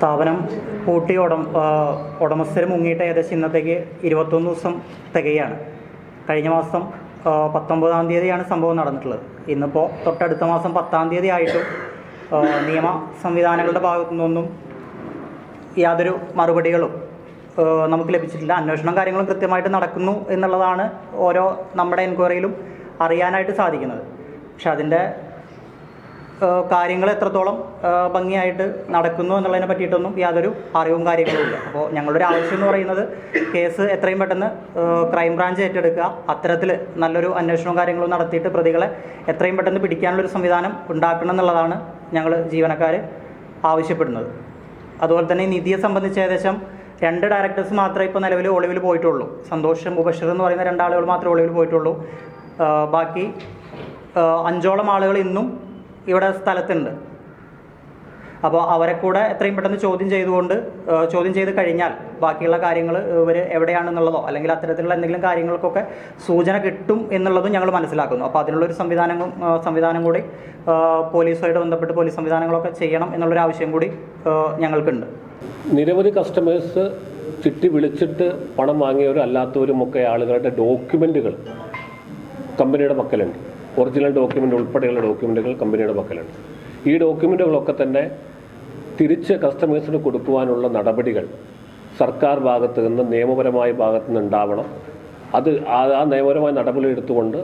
സ്ഥാപനം പൂട്ടി ഉടമ ഉടമസ്ഥർ മുങ്ങിയിട്ട് ഏകദേശം ഇന്നത്തേക്ക് ഇരുപത്തൊന്ന് ദിവസം തികയാണ്. കഴിഞ്ഞ മാസം പത്തൊമ്പതാം തീയതിയാണ് സംഭവം നടന്നിട്ടുള്ളത്. ഇന്നിപ്പോൾ തൊട്ടടുത്ത മാസം പത്താം തീയതി ആയിട്ടും നിയമ സംവിധാനങ്ങളുടെ ഭാഗത്തു നിന്നൊന്നും യാതൊരു മറുപടികളും നമുക്ക് ലഭിച്ചിട്ടില്ല. അന്വേഷണം കാര്യങ്ങളും കൃത്യമായിട്ട് നടക്കുന്നു എന്നുള്ളതാണ് ഓരോ നമ്മുടെ എൻക്വയറിയിലും അറിയാനായിട്ട് സാധിക്കുന്നത്. പക്ഷെ അതിന്റെ കാര്യങ്ങൾ എത്രത്തോളം ഭംഗിയായിട്ട് നടക്കുന്നു എന്നുള്ളതിനെ പറ്റിയിട്ടൊന്നും യാതൊരു അറിവും കാര്യങ്ങളും ഇല്ല. അപ്പോൾ ഞങ്ങളുടെ ഒരു ആവശ്യം എന്ന് പറയുന്നത് കേസ് എത്രയും പെട്ടെന്ന് ക്രൈംബ്രാഞ്ച് ക്രൈം ബ്രാഞ്ച് ഏറ്റെടുക്കുക. അത്തരത്തിൽ നല്ലൊരു അന്വേഷണവും കാര്യങ്ങളും നടത്തിയിട്ട് പ്രതികളെ എത്രയും പെട്ടെന്ന് പിടിക്കാനുള്ളൊരു സംവിധാനം ഉണ്ടാക്കണം എന്നുള്ളതാണ് ഞങ്ങൾ ജീവനക്കാർ ആവശ്യപ്പെടുന്നത്. അതുപോലെ തന്നെ നിധിയെ സംബന്ധിച്ച് ഏകദേശം രണ്ട് ഡയറക്ടേഴ്സ് മാത്രമേ ഇപ്പോൾ നിലവിൽ ഒളിവിൽ പോയിട്ടുള്ളൂ. സന്തോഷ് മുബഷർ എന്ന് പറയുന്ന രണ്ടാളുകൾ മാത്രമേ ഒളിവിൽ പോയിട്ടുള്ളൂ. ബാക്കി അഞ്ചോളം ആളുകൾ ഇന്നും ഇവിടെ സ്ഥലത്തുണ്ട്. അപ്പോൾ അവരെ കൂടെ എത്രയും പെട്ടെന്ന് ചോദ്യം ചെയ്തുകൊണ്ട് ചോദ്യം ചെയ്ത് കഴിഞ്ഞാൽ ബാക്കിയുള്ള കാര്യങ്ങൾ ഇവർ എവിടെയാണെന്നുള്ളതോ അല്ലെങ്കിൽ അത്തരത്തിലുള്ള എന്തെങ്കിലും കാര്യങ്ങൾക്കൊക്കെ സൂചന കിട്ടും എന്നുള്ളതും ഞങ്ങൾ മനസ്സിലാക്കുന്നു. അപ്പോൾ അതിനുള്ളൊരു സംവിധാനം ആ, സംവിധാനം കൂടി പോലീസുമായിട്ട് ബന്ധപ്പെട്ട് പോലീസ് സംവിധാനങ്ങളൊക്കെ ചെയ്യണം എന്നുള്ളൊരു ആവശ്യം കൂടി ഞങ്ങൾക്കുണ്ട്. നിരവധി കസ്റ്റമേഴ്സ് ചിട്ടി വിളിച്ചിട്ട് പണം വാങ്ങിയവരും അല്ലാത്തവരും ഒക്കെ ആളുകളുടെ ഡോക്യുമെന്റുകൾ കമ്പനിയുടെ പക്കലുണ്ട്. ഒറിജിനൽ ഡോക്യുമെന്റ് ഉൾപ്പെടെയുള്ള ഡോക്യുമെന്റുകൾ കമ്പനിയുടെ പക്കലുണ്ട്. ഈ ഡോക്യുമെന്റുകളൊക്കെ തന്നെ തിരിച്ച് കസ്റ്റമേഴ്സിന് കൊടുക്കുവാനുള്ള നടപടികൾ സർക്കാർ ഭാഗത്ത് നിന്ന് നിയമപരമായ ഭാഗത്ത് നിന്ന് ഉണ്ടാവണം. അത് ആ നിയമപരമായ നടപടി എടുത്തുകൊണ്ട്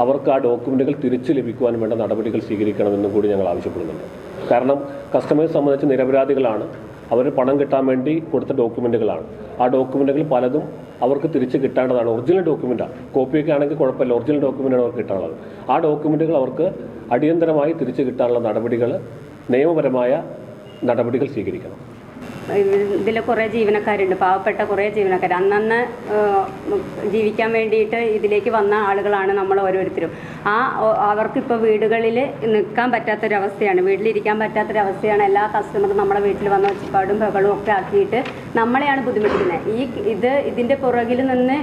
അവർക്ക് ആ ഡോക്യുമെന്റുകൾ തിരിച്ച് ലഭിക്കുവാൻ വേണ്ട നടപടികൾ സ്വീകരിക്കണമെന്നും കൂടി ഞങ്ങൾ ആവശ്യപ്പെടുന്നുണ്ട്. കാരണം കസ്റ്റമേഴ്സ് സംബന്ധിച്ച് നിരപരാധികളാണ്. അവർ പണം കിട്ടാൻ വേണ്ടി കൊടുത്ത ഡോക്യുമെന്റുകളാണ് ആ ഡോക്യുമെന്റുകൾ പലതും അവർക്ക് തിരിച്ച് കിട്ടേണ്ടതാണ്. ഒറിജിനൽ ഡോക്യുമെന്റാണ് കോപ്പിയൊക്കെ ആണെങ്കിൽ കുഴപ്പമില്ല. ഒറിജിനൽ ഡോക്യുമെന്റാണ് അവർക്ക് കിട്ടാനുള്ളത്. ആ ഡോക്യുമെന്റുകൾ അവർക്ക് അടിയന്തരമായി തിരിച്ച് കിട്ടാനുള്ള നടപടികൾ നിയമപരമായ നടപടികൾ സ്വീകരിക്കണം. ഇതിൽ കുറേ ജീവനക്കാരുണ്ട് പാവപ്പെട്ട കുറേ ജീവനക്കാർ അന്നന്ന് ജീവിക്കാൻ വേണ്ടിയിട്ട് ഇതിലേക്ക് വന്ന ആളുകളാണ് നമ്മൾ ഓരോരുത്തരും. ആ അവർക്കിപ്പോൾ വീടുകളിൽ നിൽക്കാൻ പറ്റാത്തൊരവസ്ഥയാണ്. വീട്ടിലിരിക്കാൻ പറ്റാത്തൊരവസ്ഥയാണ് എല്ലാ കസ്റ്റമറും നമ്മളെ വീട്ടിൽ വന്ന ഒച്ചപ്പാടും ബഹളവും ഒക്കെ ആക്കിയിട്ട് നമ്മളെയാണ് ബുദ്ധിമുട്ടിക്കുന്നത്. ഈ ഇത് ഇതിന്റെ പുറകിൽ നിന്ന്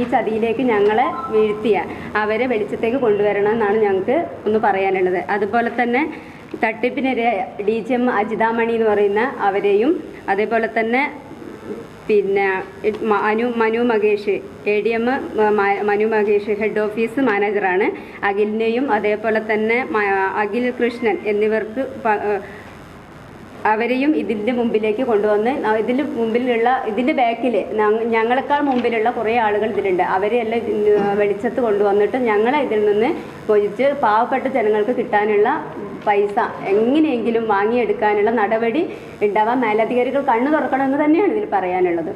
ഈ ചതിയിലേക്ക് ഞങ്ങളെ വീഴ്ത്തിയ അവരെ വെളിച്ചത്തേക്ക് കൊണ്ടുവരണം എന്നാണ് ഞങ്ങൾക്ക് ഒന്ന് പറയാനുള്ളത്. അതുപോലെ തന്നെ തട്ടിപ്പിനിര ഡി ജി എം അജിതാമണി എന്ന് പറയുന്ന അവരെയും അതേപോലെ തന്നെ പിന്നെ Manu Manu Makesh A D M Manu Makesh head office മാനേജറാണ് അഖിലിനെയും അതേപോലെ തന്നെ അഖിൽ കൃഷ്ണൻ എന്നിവർക്ക് അവരെയും ഇതിന്റെ മുമ്പിലേക്ക് കൊണ്ടുവന്ന് ഇതിന്റെ മുമ്പിലുള്ള ഇതിന്റെ ബാക്കിൽ ഞങ്ങളെക്കാൾ മുമ്പിലുള്ള കുറേ ആളുകൾ ഇതിലുണ്ട്. അവരെയെല്ലാം ഇതിന് വെളിച്ചത്ത് കൊണ്ടുവന്നിട്ട് ഞങ്ങളെ ഇതിൽ നിന്ന് പൊതിച്ച് പാവപ്പെട്ട ജനങ്ങൾക്ക് കിട്ടാനുള്ള പൈസ എങ്ങനെയെങ്കിലും വാങ്ങിയെടുക്കാനുള്ള നടപടി ഉണ്ടാവാൻ മേലധികാരികൾ കണ്ണു തുറക്കണമെന്ന് തന്നെയാണ് ഇതിൽ പറയാനുള്ളത്.